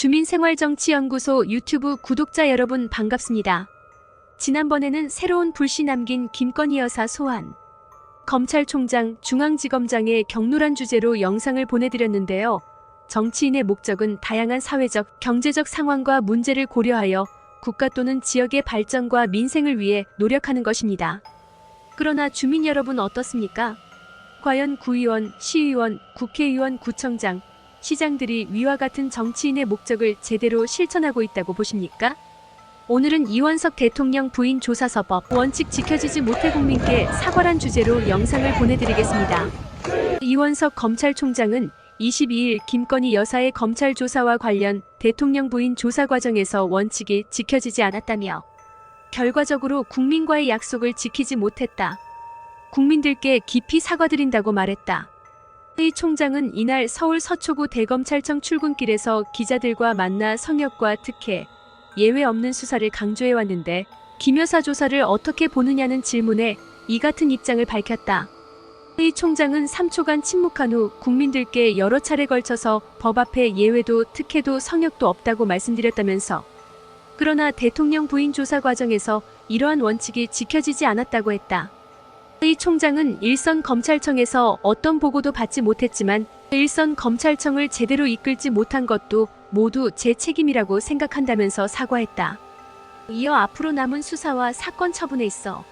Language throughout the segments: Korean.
주민생활정치연구소 유튜브 구독자 여러분 반갑습니다. 지난번에는 새로운 불씨 남긴 김건희 여사 소환, 검찰총장, 중앙지검장의 격노란 주제로 영상을 보내드렸는데요. 정치인의 목적은 다양한 사회적, 경제적 상황과 문제를 고려하여 국가 또는 지역의 발전과 민생을 위해 노력하는 것입니다. 그러나 주민 여러분 어떻습니까? 과연 구의원, 시의원, 국회의원, 구청장, 시장들이 위와 같은 정치인의 목적을 제대로 실천하고 있다고 보십니까? 오늘은 이원석 대통령 부인 조사서법 원칙 지켜지지 못해 국민께 사과란 주제로 영상을 보내드리겠습니다. 이원석 검찰총장은 22일 김건희 여사의 검찰 조사와 관련 대통령 부인 조사 과정에서 원칙이 지켜지지 않았다며 결과적으로 국민과의 약속을 지키지 못했다. 국민들께 깊이 사과드린다고 말했다. 이 총장은 이날 서울 서초구 대검찰청 출근길에서 기자들과 만나 성역과 특혜, 예외 없는 수사를 강조해 왔는데 김 여사 조사를 어떻게 보느냐는 질문에 이 같은 입장을 밝혔다. 이 총장은 3초간 침묵한 후 국민들께 여러 차례 걸쳐서 법 앞에 예외도 특혜도 성역도 없다고 말씀드렸다면서 그러나 대통령 부인 조사 과정에서 이러한 원칙이 지켜지지 않았다고 했다. 이 총장은 일선 검찰청에서 어떤 보고도 받지 못했지만 일선 검찰청을 제대로 이끌지 못한 것도 모두 제 책임이라고 생각한다면서 사과했다. 이어 앞으로 남은 수사와 사건 처분에 있어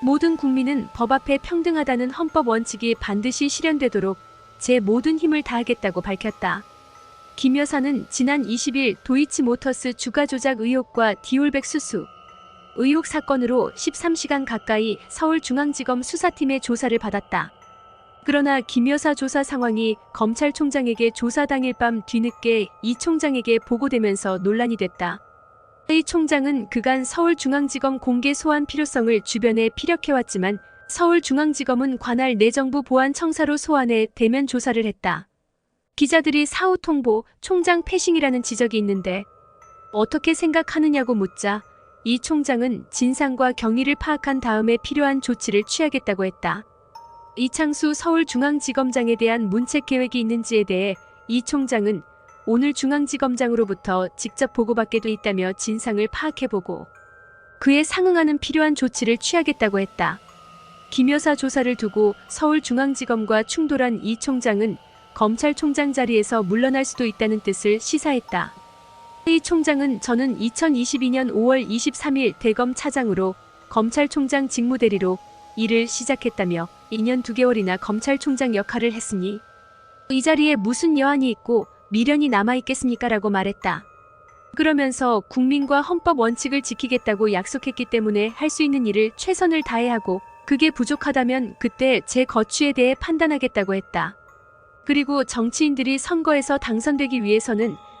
모든 국민은 법 앞에 평등하다는 헌법 원칙이 반드시 실현되도록 제 모든 힘을 다하겠다고 밝혔다. 김 여사는 지난 20일 도이치모터스 주가 조작 의혹과 디올백 수수, 의혹 사건으로 13시간 가까이 서울중앙지검 수사팀의 조사를 받았다. 그러나 김 여사 조사 상황이 검찰총장에게 조사 당일 밤 뒤늦게 이 총장에게 보고되면서 논란이 됐다. 이 총장은 그간 서울중앙지검 공개 소환 필요성을 주변에 피력해왔지만 서울중앙지검은 관할 내정부 보안청사로 소환해 대면 조사를 했다. 기자들이 사후 통보, 총장 패싱이라는 지적이 있는데 어떻게 생각하느냐고 묻자 이 총장은 진상과 경위를 파악한 다음에 필요한 조치를 취하겠다고 했다. 이창수 서울중앙지검장에 대한 문책 계획이 있는지에 대해 이 총장은 오늘 중앙지검장으로부터 직접 보고받게 돼 있다며 진상을 파악해보고 그에 상응하는 필요한 조치를 취하겠다고 했다. 김 여사 조사를 두고 서울중앙지검과 충돌한 이 총장은 검찰총장 자리에서 물러날 수도 있다는 뜻을 시사했다. 이 총장은 저는 2022년 5월 23일 대검 차장으로 검찰총장 직무대리로 일을 시작했다며 2년 2개월이나 검찰총장 역할을 했으니 이 자리에 무슨 여한이 있고 미련이 남아있겠습니까? 라고 말했다. 그러면서 국민과 헌법 원칙을 지키겠다고 약속했기 때문에 할 수 있는 일을 최선을 다해야 하고 그게 부족하다면 그때 제 거취에 대해 판단하겠다고 했다. 그리고 정치인들이 선거에서 당선되기 위해서는